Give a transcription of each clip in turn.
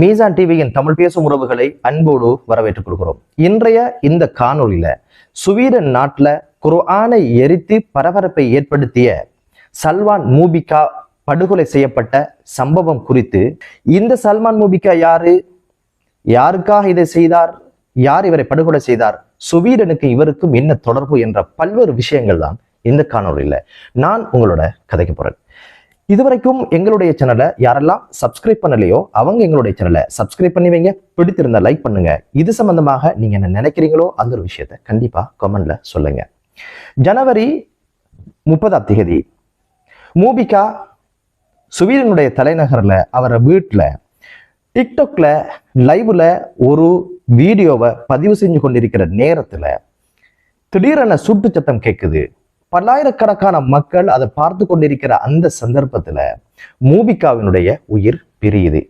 மீசான் டிவியின் தமிழ் பேசும் உறவுகளை அன்போடு வரவேற்றுக் கொள்கிறோம். இன்றைய இந்த காணொளியில சுவீடன் நாட்டில் குர்ஆனை எரித்து பரபரப்பை ஏற்படுத்திய சல்மான் மூபிகா படுகொலை செய்யப்பட்ட சம்பவம் குறித்து இந்த சல்மான் மூபிகா யாரு? யாருக்காக இதை செய்தார்? யார் இவரை படுகொலை செய்தார்? சுவீடனுக்கு இவருக்கும் என்ன தொடர்பு? என்ற பல்வேறு விஷயங்கள் தான் இந்த காணொளியில நான் உங்களோட கதைக்கு போறேன். இதுவரைக்கும் எங்களுடைய சேனலை யாரெல்லாம் சப்ஸ்கிரைப் பண்ணலையோ அவங்க எங்களுடைய சேனலை சப்ஸ்கிரைப் பண்ணி வைங்க. பிடித்திருந்தா லைக் பண்ணுங்க. இது சம்பந்தமாக நீங்க என்ன நினைக்கிறீங்களோ அந்த ஒரு விஷயத்த கண்டிப்பா கமெண்ட்ல சொல்லுங்க. ஜனவரி முப்பதாம் தேதி மூபிகா சுவீடனுடைய தலைநகர்ல அவரை வீட்டுல டிக்டாக்ல லைவ்ல ஒரு வீடியோவை பதிவு செஞ்சு கொண்டிருக்கிற நேரத்துல திடீரென சுட்டு சத்தம் கேட்குது பல்லாயிரக்கணக்கான மக்கள் அதை பார்த்து கொண்டிருக்கிற அந்த சந்தர்ப்பத்துல மூபிகாவினுடைய உயிர் பிரியுது.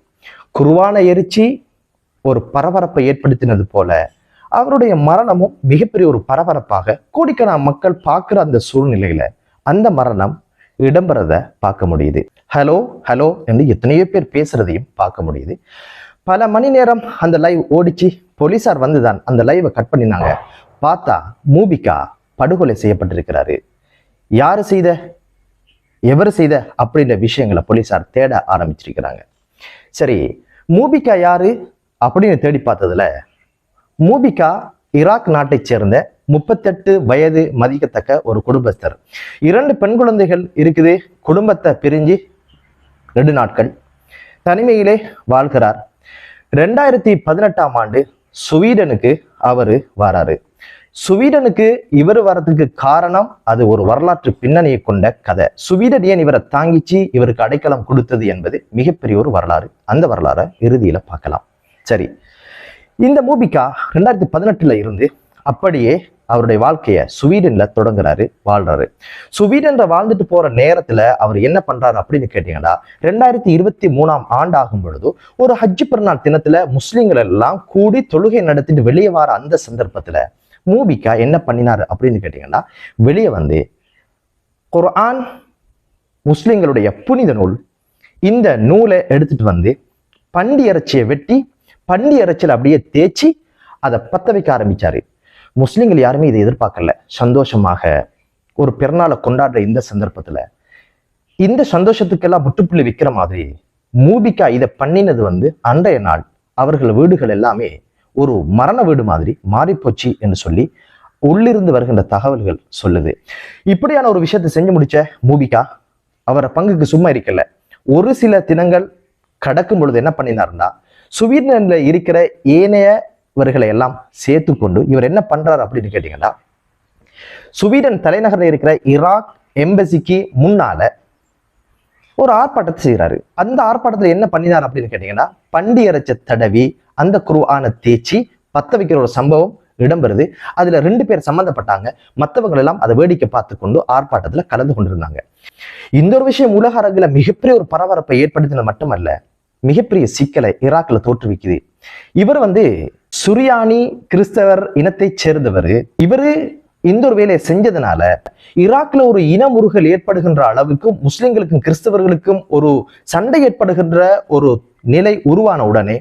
குருவான எரிச்சி ஒரு பரபரப்பை ஏற்படுத்தினது போல அவருடைய மரணமும் மிகப்பெரிய ஒரு பரபரப்பாக கோடிக்கணா மக்கள் பார்க்குற அந்த சூழ்நிலையில அந்த மரணம் இடம்பெறத பார்க்க முடியுது. ஹலோ ஹலோ என்று எத்தனையோ பேர் பேசுறதையும் பார்க்க முடியுது. பல மணி நேரம் அந்த லைவ் ஓடிச்சு போலீஸார் வந்துதான் அந்த லைவை கட் பண்ணினாங்க. பார்த்தா மூபிகா படுகொலை செய்யப்பட்டிருக்கிறாரு. யாரு செய்த? எவர் செய்த? அப்படின்ற விஷயங்களை போலீசார் தேட ஆரம்பிச்சிருக்கிறாங்க. சரி மூபிகா யாரு அப்படின்னு தேடி பார்த்ததுல மூபிகா ஈராக் நாட்டைச் சேர்ந்த முப்பத்தெட்டு வயது மதிக்கத்தக்க ஒரு குடும்பஸ்தர். இரண்டு பெண் குழந்தைகள் இருக்குது குடும்பத்தை பிரிஞ்சு ரெண்டு நாட்கள் தனிமையிலே வாழ்கிறார். ரெண்டாயிரத்தி பதினெட்டாம் ஆண்டு சுவீடனுக்கு அவரு வராரு. சுவீடனுக்கு இவர் வரதுக்கு காரணம் அது ஒரு வரலாற்று பின்னணியை கொண்ட கதை. சுவீடன் ஏன் இவரை தாங்கிச்சு இவருக்கு அடைக்கலம் கொடுத்தது என்பது மிகப்பெரிய ஒரு வரலாறு. அந்த வரலாறை இறுதியில பார்க்கலாம். சரி. இந்த மூபிகா ரெண்டாயிரத்தி பதினெட்டுல இருந்து அப்படியே அவருடைய வாழ்க்கையை சுவீடன்ல தொடங்குறாரு வாழ்றாரு. சுவீடன்ல வாழ்ந்துட்டு போற நேரத்துல அவர் என்ன பண்றாரு அப்படின்னு கேட்டீங்கன்னா ரெண்டாயிரத்தி இருபத்தி மூணாம் ஆண்டு ஆகும் பொழுது ஒரு ஹஜ்ஜு பிறநாள் தினத்துல முஸ்லிம்கள் எல்லாம் கூடி தொழுகை நடத்திட்டு வெளியே வர அந்த சந்தர்ப்பத்துல மூபிகா என்ன பண்ணினாரு அப்படின்னு கேட்டீங்கன்னா வெளியே வந்து குர்ஆன் முஸ்லிம்களுடைய புனித நூல் இந்த நூலை எடுத்துட்டு வந்து பண்டி இறைச்சியை வெட்டி பண்டி இறைச்சியில் அப்படியே தேய்ச்சி அதை பத்த வைக்க ஆரம்பிச்சாரு. முஸ்லீம்கள் யாருமே இதை எதிர்பார்க்கல. சந்தோஷமாக ஒரு பிறநாளை கொண்டாடுற இந்த சந்தர்ப்பத்தில் இந்த சந்தோஷத்துக்கெல்லாம் முட்டுப்புள்ளி வைக்கிற மாதிரி மூபிகா இதை பண்ணினது வந்து அன்றைய நாள். அவர்கள் வீடுகள் எல்லாமே ஒரு மரண வீடு மாதிரி மாறிப்போச்சு என்று சொல்லி உள்ளிருந்து வருகின்ற தகவல்கள் சொல்லுது. இப்படியான ஒரு விஷயத்தை செஞ்சு முடிச்ச மூபிகா அவரை பங்குக்கு சும்மா இருக்கல. ஒரு சில தினங்கள் கடக்கும் பொழுது என்ன பண்ணினாருன்னா சுவீடன்ல இருக்கிற ஏனையவர்களை எல்லாம் சேர்த்து கொண்டு இவர் என்ன பண்றாரு அப்படின்னு கேட்டீங்கன்னா சுவீடன் தலைநகரில் இருக்கிற ஈராக் எம்பசிக்கு முன்னால ஒரு ஆர்ப்பாட்டத்தை செய்கிறாரு அந்த ஆர்ப்பாட்டத்தில் என்ன பண்ணினார் அப்படின்னு கேட்டீங்கன்னா பண்டி அரைச்ச தடவி அந்த குருவான தேய்ச்சி பத்த வைக்கிற ஒரு சம்பவம் இடம்பெறுது. அதுல ரெண்டு பேர் சம்பந்தப்பட்டாங்க. மற்றவங்க எல்லாம் அதை வேடிக்கை பார்த்து கொண்டு ஆர்ப்பாட்டத்துல கலந்து கொண்டிருந்தாங்க. இந்த ஒரு விஷயம் உலக அரங்குல மிகப்பெரிய ஒரு பரபரப்பை ஏற்படுத்தினது மட்டுமல்ல மிகப்பெரிய சிக்கலை ஈராக்ல தோற்றுவிக்குது. இவர் வந்து சுரியானி கிறிஸ்தவர் இனத்தை சேர்ந்தவர். இவரு இந்த ஒரு வேலையை செஞ்சதுனால ஈராக்ல ஒரு இனமுறுகல் ஏற்படுகின்ற அளவுக்கும் முஸ்லிம்களுக்கும் கிறிஸ்தவர்களுக்கும் ஒரு சண்டை ஏற்படுகின்ற ஒரு நிலை உருவான உடனே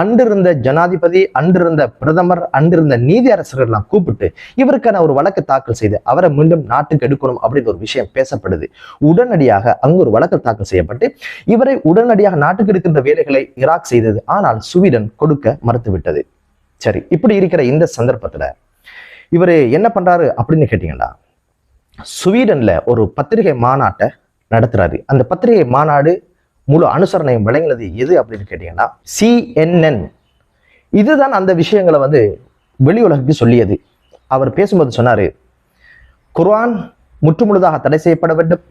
அன்றிருந்த ஜனாதிபதி அன்றிருந்த பிரதமர் அன்றிருந்த நீதி அரசர்கள்லாம் கூப்பிட்டு இவருக்கான ஒரு வழக்கு தாக்கல் செய்து அவரை மீண்டும் நாட்டுக்கு எடுக்கணும் அப்படின்ற ஒரு விஷயம் பேசப்படுது. உடனடியாக அங்கு ஒரு வழக்கு தாக்கல் செய்யப்பட்டு இவரை உடனடியாக நாட்டுக்கு எடுக்கின்ற வேலைகளை ஈராக் செய்தது. ஆனால் சுவீடன் கொடுக்க மறுத்துவிட்டது. சரி இப்படி இருக்கிற இந்த சந்தர்ப்பத்துல இவர் என்ன பண்றாரு அப்படின்னு கேட்டீங்கன்னா சுவீடன்ல ஒரு பத்திரிகை மாநாட்டை நடத்துறாரு. அந்த பத்திரிகை மாநாடு முழு அனுசரணையும் விளங்கினது எது அப்படின்னு கேட்டீங்கன்னா சிஎன்என் இதுதான் அந்த விஷயங்களை வந்து வெளி உலகுக்கு சொல்லியது. அவர் பேசும்போது சொன்னார் குர்ஆன் முற்றுமுழுதாக தடை செய்யப்பட வேண்டும்.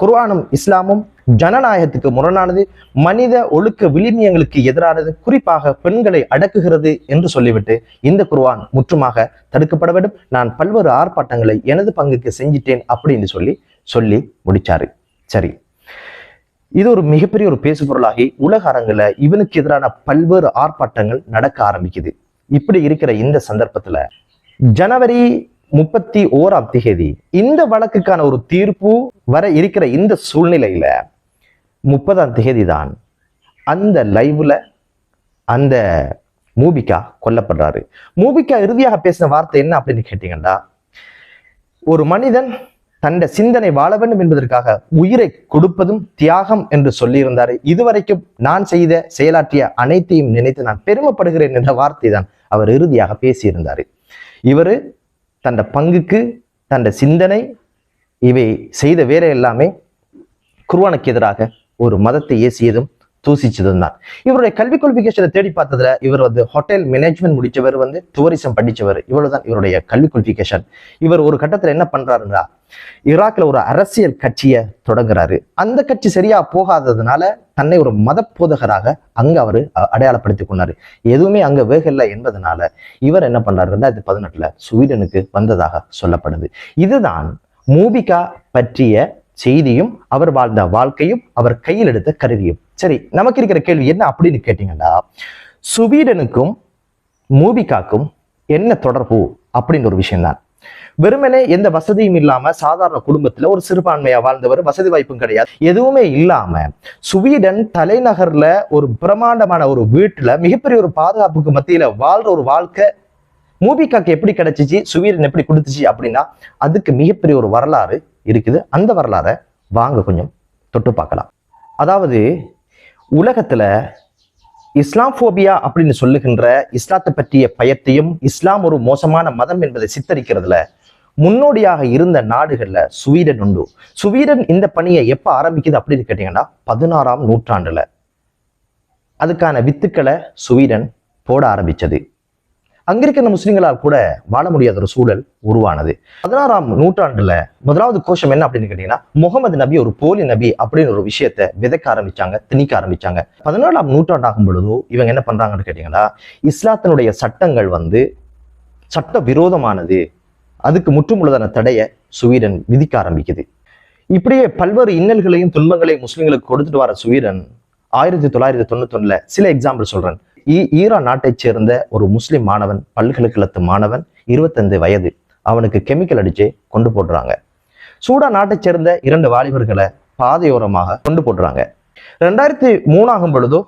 குர்ஆனும் இஸ்லாமும் ஜனநாயகத்துக்கு முரணானது மனித ஒழுக்க விளிமியங்களுக்கு எதிரானது குறிப்பாக பெண்களை அடக்குகிறது என்று சொல்லிவிட்டு இந்த குர்வான் முற்றுமாக தடுக்கப்பட வேண்டும். நான் பல்வேறு ஆர்ப்பாட்டங்களை எனது பங்குக்கு செஞ்சிட்டேன் அப்படின்னு சொல்லி சொல்லி முடிச்சாரு. சரி இது ஒரு மிகப்பெரிய ஒரு பேசு பொருளாகி உலக அரங்குல இவனுக்கு எதிரான பல்வேறு ஆர்ப்பாட்டங்கள் நடக்க ஆரம்பிக்குது. இப்படி இருக்கிற இந்த சந்தர்ப்பத்துல ஜனவரி முப்பத்தி ஓராம் திகதி இந்த வழக்குக்கான ஒரு தீர்ப்பு வர இருக்கிற இந்த சூழ்நிலையில முப்பதாம் திகதி தான் அந்த லைவ்ல அந்த மூபிகா கொல்லப்படுறாரு. மூபிகா இறுதியாக பேசின வார்த்தை என்ன அப்படின்னு கேட்டீங்கன்னா ஒரு மனிதன் தன்னுடைய சிந்தனை வாழ வேண்டும் என்பதற்காக உயிரை கொடுப்பதும் தியாகம் என்று சொல்லியிருந்தார். இதுவரைக்கும் நான் செய்த செயலாற்றிய அனைத்தையும் நினைத்து நான் பெருமைப்படுகிறேன் என்ற வார்த்தை தான் அவர் இறுதியாக பேசியிருந்தாரு. இவர் தன் பங்குக்கு தன் சிந்தனை இவை செய்த வேற எல்லாமே குர்வானுக்கு எதிராக ஒரு மதத்தை ஏசியதும் தூசிச்சதுன்னு தான். இவருடைய கல்வி குவாலிஃபிகேஷனை தேடி பார்த்ததுல இவர் வந்து ஹோட்டல் மேனேஜ்மெண்ட் முடிச்சவர் வந்து டூரிசம் படிச்சவர். இவ்வளவுதான் இவருடைய கல்வி குவாலிஃபிகேஷன் இவர் ஒரு கட்டத்துல என்ன பண்றாருங்களா ஈராக்ல ஒரு அரசியல் கட்சியை தொடங்குறாரு. அந்த கட்சி சரியா போகாததுனால தன்னை ஒரு மத போதகராக அங்க அவர் அடையாளப்படுத்திக் கொண்டாரு. எதுவுமே அங்க வேகல்ல என்பதனால இவர் என்ன பண்றாரு? ரெண்டாயிரத்தி பதினெட்டுல ஸ்வீடனுக்கு வந்ததாக சொல்லப்படுது. இதுதான் மூபிகா பற்றிய செய்தியும் அவர் வாழ்ந்த வாழ்க்கையும் அவர் கையில் எடுத்த கருவியும். சரி நமக்கு இருக்கிற கேள்வி என்ன அப்படின்னு கேட்டீங்கன்னா சுவீடனுக்கும் மூபிகாக்கும் என்ன தொடர்பு அப்படின்னு ஒரு விஷயம்தான். வெறுமனே எந்த வசதியும் இல்லாம சாதாரண குடும்பத்துல ஒரு சிறுபான்மையா வாழ்ந்தவர் வசதி வாய்ப்பும் கிடையாது. எதுவுமே இல்லாம சுவீடன் தலைநகர்ல ஒரு பிரமாண்டமான ஒரு வீட்டுல மிகப்பெரிய ஒரு பாதுகாப்புக்கு மத்தியில வாழ்ற ஒரு வாழ்க்கை மூபிகாக்கு எப்படி கிடைச்சிச்சு சுவீடன் எப்படி கொடுத்துச்சு அப்படின்னா அதுக்கு மிகப்பெரிய ஒரு வரலாறு இருக்குது. அந்த வரலாறை வாங்க கொஞ்சம் தொட்டு பார்க்கலாம். அதாவது உலகத்துல இஸ்லாம்போபியா அப்படின்னு சொல்லுகின்ற இஸ்லாத்தை பற்றிய பயத்தையும் இஸ்லாம் ஒரு மோசமான மதம் என்பதை சித்தரிக்கிறதுல முன்னோடியாக இருந்த நாடுகள்ல சுவீடன் உண்டு. சுவீடன் இந்த பணியை எப்ப ஆரம்பிக்குது அப்படின்னு கேட்டிங்கன்னா பதினாறாம் நூற்றாண்டுல. அதுக்கான வித்துக்களை சுவீடன் போட ஆரம்பிச்சது. அங்க இருக்கிற முஸ்லிம்களால் கூட வாழ முடியாத ஒரு சூழல் உருவானது. பதினாறாம் நூற்றாண்டுல முதலாவது கோஷம் என்ன அப்படின்னு கேட்டீங்கன்னா முகமது நபி ஒரு போலி நபி அப்படின்னு ஒரு விஷயத்த விதைக்க ஆரம்பிச்சாங்க திணிக்க ஆரம்பிச்சாங்க. பதினாலாம் நூற்றாண்டாகும் பொழுது இவங்க என்ன பண்றாங்கன்னு கேட்டீங்கன்னா இஸ்லாத்தினுடைய சட்டங்கள் வந்து சட்ட விரோதமானது அதுக்கு முற்றுமுழுதான தடையை சுவீடன் விதிக்க ஆரம்பிக்குது. இப்படியே பல்வேறு இன்னல்களையும் துன்பங்களையும் முஸ்லிம்களுக்கு கொடுத்துட்டு வர சுவீடன் ஆயிரத்தி தொள்ளாயிரத்தி தொண்ணூத்தொன்னுல சில எக்ஸாம்பிள் சொல்றேன். ஈரான் நாட்டைச் சேர்ந்த ஒரு முஸ்லிம் மாணவன் பல்கலைக்கழகத்து மாணவன் இருபத்தைந்து வயது அவனுக்கு கெமிக்கல் அடிச்சு கொண்டு போடுறாங்க சூடான் நாட்டைச் சேர்ந்த இரண்டு வாலிபர்களை பாதையோரமாக கொண்டு போடுறாங்க ரெண்டாயிரத்தி மூணாகும் பொழுதோ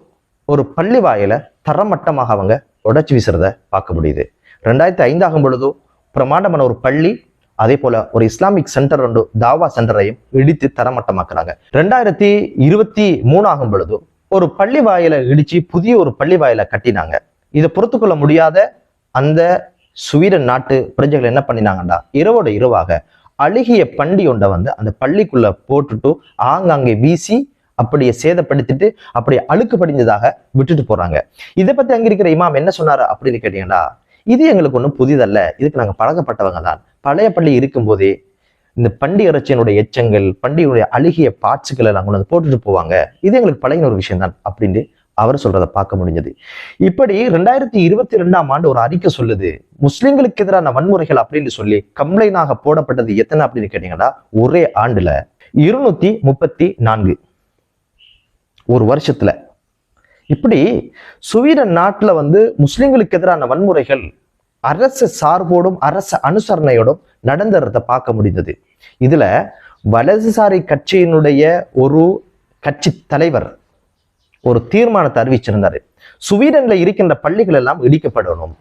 ஒரு பள்ளி வாயில தரமட்டமாக அவங்க உடச்சி வீசுறத பார்க்க முடியுது. ரெண்டாயிரத்தி ஐந்தாகும் பொழுதோ பிரமாண்டமான ஒரு பள்ளி அதே போல ஒரு இஸ்லாமிக் சென்டர் ரெண்டு தாவா சென்டரையும் இடித்து தரமட்டமாக்குறாங்க. ரெண்டாயிரத்தி இருபத்தி மூணாகும் பொழுதோ ஒரு பள்ளி வாயிலை இடிச்சு புதிய ஒரு பள்ளி வாயிலை கட்டினாங்க. இதை பொறுத்துக்கொள்ள முடியாத அந்த சுவீடன் நாட்டு பிரஜைகள் என்ன பண்ணினாங்கடா? இரவோட இரவாக அழுகிய பண்டி ஒன்றை வந்து அந்த பள்ளிக்குள்ள போட்டுட்டு ஆங்காங்கே வீசி அப்படியே சேதப்படுத்திட்டு அப்படியே அழுக்கு படிஞ்சதாக விட்டுட்டு போறாங்க. இதை பத்தி அங்க இருக்கிற இமாம் என்ன சொன்னாரு அப்படின்னு கேட்டீங்கன்னா இது எங்களுக்கு ஒன்றும் புதிதல்ல. இதுக்கு நாங்க பழகப்பட்டவங்க தான் பழைய பள்ளி இருக்கும்போதே இந்த பண்டி இறைச்சியனுடைய எச்சங்கள் பண்டிகையுடைய அழுகிய பாட்சுகளை எல்லாம் வந்து போட்டுட்டு போவாங்க. இது எங்களுக்கு பழகின ஒரு விஷயம் தான் அப்படின்னு அவர் சொல்றதை பார்க்க முடிஞ்சது. இப்படி ரெண்டாயிரத்தி இருபத்தி ரெண்டாம் ஆண்டு ஒரு அறிக்கை சொல்லுது. முஸ்லிம்களுக்கு எதிரான வன்முறைகள் அப்படின்னு சொல்லி கம்ப்ளைனாக போடப்பட்டது எத்தனை அப்படின்னு கேட்டீங்கன்னா ஒரே ஆண்டுல இருநூத்தி முப்பத்தி நான்கு. ஒரு வருஷத்துல. இப்படி சுவீடன் நாட்டுல வந்து முஸ்லிம்களுக்கு எதிரான வன்முறைகள் அரசு சார்போடும் அரசு அனுசரணையோடும் நடந்துறத பார்க்க முடிந்தது. இதுல வலதுசாரி கட்சியினுடைய ஒரு கட்சி தலைவர் ஒரு தீர்மானத்தை அறிவிச்சிருந்தாரு. சுவீடன்ல இருக்கின்ற பள்ளிகள் எல்லாம் இடிக்கப்படணும்.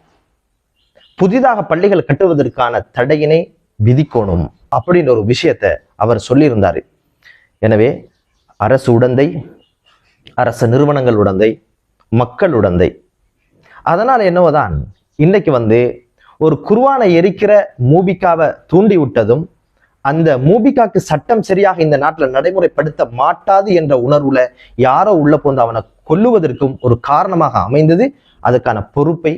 புதிதாக பள்ளிகள் கட்டுவதற்கான தடையினை விதிக்கணும் அப்படின்ற ஒரு விஷயத்தை அவர் சொல்லியிருந்தாரு. எனவே அரசு உடந்தை அரசு நிறுவனங்கள் உடந்தை மக்கள் உடந்தை. அதனால் என்னவோதான் இன்னைக்கு வந்து ஒரு குருவானை எரிக்கிற மூபிகாவை தூண்டி விட்டதும் அந்த மூபிகாக்கு சட்டம் சரியாக இந்த நாட்டில் நடைமுறைப்படுத்த மாட்டாது என்ற உணர்வுல யாரோ உள்ள போந்து அவனை கொல்லுவதற்கும் ஒரு காரணமாக அமைந்தது. அதுக்கான பொறுப்பை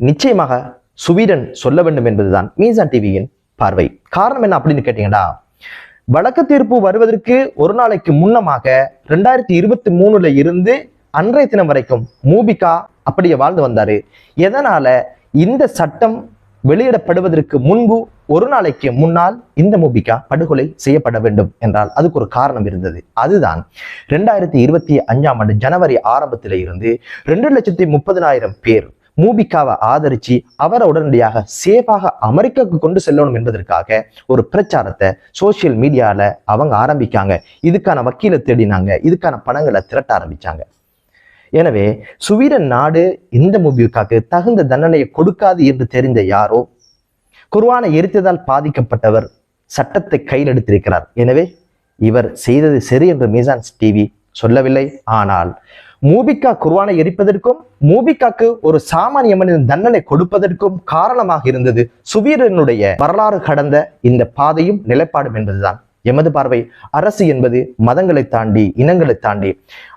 நிச்சயமாக சுவீடன் சொல்ல வேண்டும் என்பதுதான் மீசான் டிவியின் பார்வை. காரணம் என்ன அப்படின்னு கேட்டீங்கன்னா வழக்கு தீர்ப்பு வருவதற்கு ஒரு நாளைக்கு முன்னமாக ரெண்டாயிரத்தி இருபத்தி மூணுல இருந்து அன்றைய தினம் வரைக்கும் மூபிகா அப்படியே வாழ்ந்து வந்தாரு. எதனால இந்த சட்டம் வெளியிடப்படுவதற்கு முன்பு ஒரு நாளைக்கு முன்னால் இந்த மூபிகா படுகொலை செய்யப்பட வேண்டும் என்றால் அதுக்கு ஒரு காரணம் இருந்தது. அதுதான் ரெண்டாயிரத்தி இருபத்தி அஞ்சாம் ஆண்டு ஜனவரி ஆரம்பத்தில இருந்து ரெண்டு லட்சத்தி முப்பதினாயிரம் பேர் மூபிகாவை ஆதரிச்சு அவரை உடனடியாக சேஃபாக அமெரிக்காவுக்கு கொண்டு செல்லணும் என்பதற்காக ஒரு பிரச்சாரத்தை சோசியல் மீடியாவில் அவங்க ஆரம்பிக்காங்க. இதுக்கான வக்கீலை தேடினாங்க. இதுக்கான பணங்களை திரட்ட ஆரம்பிச்சாங்க. எனவே சுவீடன் நாடு இந்த மூபிகாக்கு தகுந்த தண்டனையை கொடுக்காது என்று தெரிந்த யாரோ குர்வானை எரித்ததால் பாதிக்கப்பட்டவர் சட்டத்தை கையில் எடுத்திருக்கிறார். எனவே இவர் செய்தது சரி என்று மீசான்ஸ் டிவி சொல்லவில்லை. ஆனால் மூபிகா குர்வானை எரிப்பதற்கும் மூபிகாக்கு ஒரு சாமானிய மனிதன் தண்டனை கொடுப்பதற்கும் காரணமாக இருந்தது சுவீரனுடைய வரலாறு கடந்த இந்த பாதையும் நிலைப்பாடும் என்பதுதான். எமது பார்வை அரசு என்பது மதங்களை தாண்டி இனங்களை தாண்டி.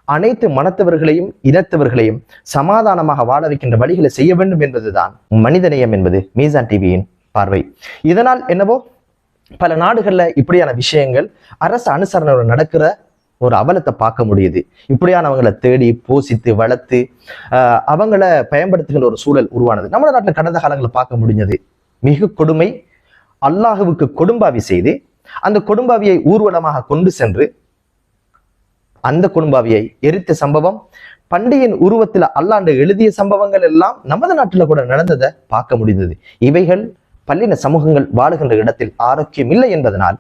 அனைத்து மனத்தவர்களையும் இனத்தவர்களையும் சமாதானமாக வாழ வைக்கின்ற வழிகளை செய்ய வேண்டும் என்பதுதான் மனிதநேயம் என்பது மீசான் டிவியின் பார்வை. இதனால் என்னவோ பல நாடுகள்ல இப்படியான விஷயங்கள் அரசு அனுசரணையோட நடக்கிற ஒரு அவலத்தை பார்க்க முடியுது. இப்படியானவங்களை தேடி போசித்து வளர்த்து ஆஹ், அவங்கள பயன்படுத்துகின்ற ஒரு சூழல் உருவானது. நம்ம நாட்டில் கடந்த காலங்களில் பார்க்க முடிஞ்சது மிக கொடுமை அல்லாஹுவுக்கு கொடும்பாவி செய்து அந்த கொடும்பாவியை ஊர்வலமாக கொண்டு சென்று அந்த கொடும்பாவியை எரித்த சம்பவம் பண்டையின் உருவத்தில் அல்லாண்டு எழுதிய சம்பவங்கள் எல்லாம் நமது நாட்டில் கூட நடந்ததை பார்க்க முடிந்தது. இவைகள் பல்லின சமூகங்கள் வாழுகின்ற இடத்தில் ஆரோக்கியம் இல்லை என்பதனால்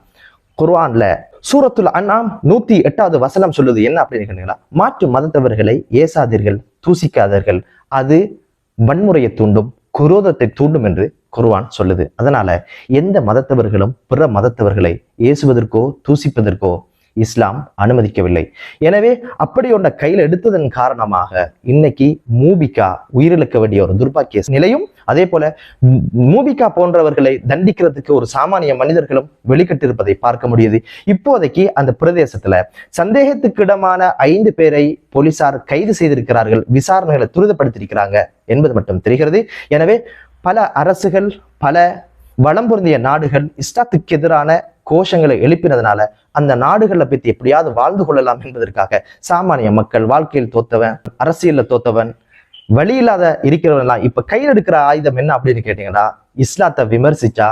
குர்ஆன்ல சூரத்துல் அண்ணாம் நூத்தி எட்டாவது வசனம் சொல்லுது என்ன அப்படின்னு கேட்டீங்களா மாற்று மதத்தவர்களை ஏசாதீர்கள் தூசிக்காதீர்கள். அது வன்முறையை தூண்டும் குரோதத்தை தூண்டும் என்று குர்வான் சொல்லுது. அதனால எந்த மதத்தவர்களும் பிற மதத்தவர்களை ஏசுவதற்கோ தூசிப்பதற்கோ இஸ்லாம் அனுமதிக்கவில்லை. எனவே அப்படி ஒன்றை கையில் எடுத்ததன் காரணமாக இன்னைக்கு மூபிகா உயிரிழக்க வேண்டிய ஒரு துர்பாக்கிய நிலையும் அதே போல மூபிகா போன்றவர்களை தண்டிக்கிறதுக்கு ஒரு சாமானிய மனிதர்களும் வெளிக்கட்டிருப்பதை பார்க்க முடியுது. இப்போதைக்கு அந்த பிரதேசத்துல சந்தேகத்துக்கிடமான ஐந்து பேரை போலீசார் கைது செய்திருக்கிறார்கள் விசாரணைகளை துரிதப்படுத்தியிருக்கிறாங்க என்பது மட்டும் தெரிகிறது. எனவே பல அரசுகள் பல வளம் பொருந்திய நாடுகள் இஸ்லாத்துக்கு எதிரான கோஷங்களை எழுப்பினதுனால அந்த நாடுகளை பற்றி எப்படியாவது வாழ்ந்து கொள்ளலாம் என்பதற்காக சாமானிய மக்கள் வாழ்க்கையில் தோத்தவன் அரசியல்ல தோத்தவன் வழி இல்லாத இருக்கிறவன்லாம் இப்ப கையில் எடுக்கிற ஆயுதம் என்ன அப்படின்னு கேட்டீங்கன்னா இஸ்லாத்தை விமர்சிச்சா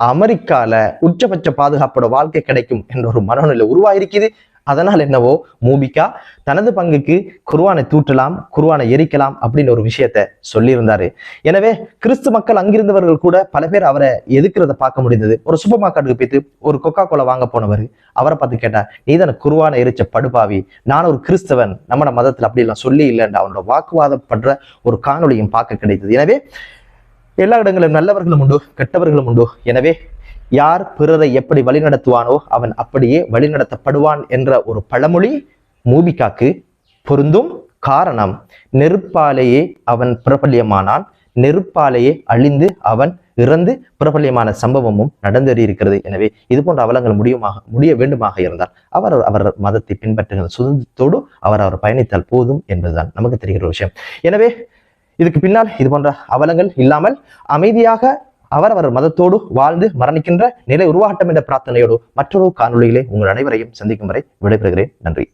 அமெரிக்கால உச்சபட்ச பாதுகாப்போட வாழ்க்கை கிடைக்கும் என்ற ஒரு மனநிலை உருவாயிருக்குது. அதனால் என்னவோ மூபிகா தனது பங்குக்கு குருவானை தூற்றலாம் குருவானை எரிக்கலாம் அப்படின்னு ஒரு விஷயத்த சொல்லியிருந்தாரு. எனவே கிறிஸ்து மக்கள் அங்கிருந்தவர்கள் கூட பல பேர் அவரை எதிர்க்கிறத பார்க்க முடிந்தது. ஒரு சூப்பர் மார்க்கெட்டுக்கு போயிட்டு ஒரு கொக்கா கோலா வாங்க போனவர் அவரை பார்த்து கேட்டா நீ தானே குருவானை எரிச்ச படுபாவி நான் ஒரு கிறிஸ்தவன் நம்மட மதத்துல அப்படி எல்லாம் சொல்லி இல்லைன்ற அவனோட வாக்குவாதம் பண்ற ஒரு காணொளியும் பார்க்க கிடைத்தது. எனவே எல்லா இடங்களிலும் நல்லவர்களும் உண்டு கெட்டவர்களும் உண்டு. எனவே யார் பிறரை எப்படி வழிநடத்துவானோ அவன் அப்படியே வழிநடத்தப்படுவான் என்ற ஒரு பழமொழி மூபிகாக்கு பொருந்தும் காரணம். நெருப்பாலேயே அவன் பிரபல்யமானான். நெருப்பாலேயே அழிந்து அவன் இறந்து பிரபல்யமான சம்பவமும் நடந்தேறியிருக்கிறது. எனவே இது போன்ற அவலங்கள் முடியுமாக முடிய வேண்டுமாக இருந்தால் அவர் அவர் மதத்தை பின்பற்றுகிற சுதந்திரத்தோடு அவர் அவர் பயணித்தால் போதும் என்பதுதான் நமக்கு தெரிகிற விஷயம். எனவே இதுக்கு பின்னால் இது போன்ற அவலங்கள் இல்லாமல் அமைதியாக அவரவர் மதத்தோடு வாழ்ந்து மரணிக்கின்ற நிலை உருவாகட்டும் என்ற பிரார்த்தனையோடு மற்றொரு காணொளியிலே உங்கள் அனைவரையும் சந்திக்கும் வரை விடைபெறுகிறேன். நன்றி.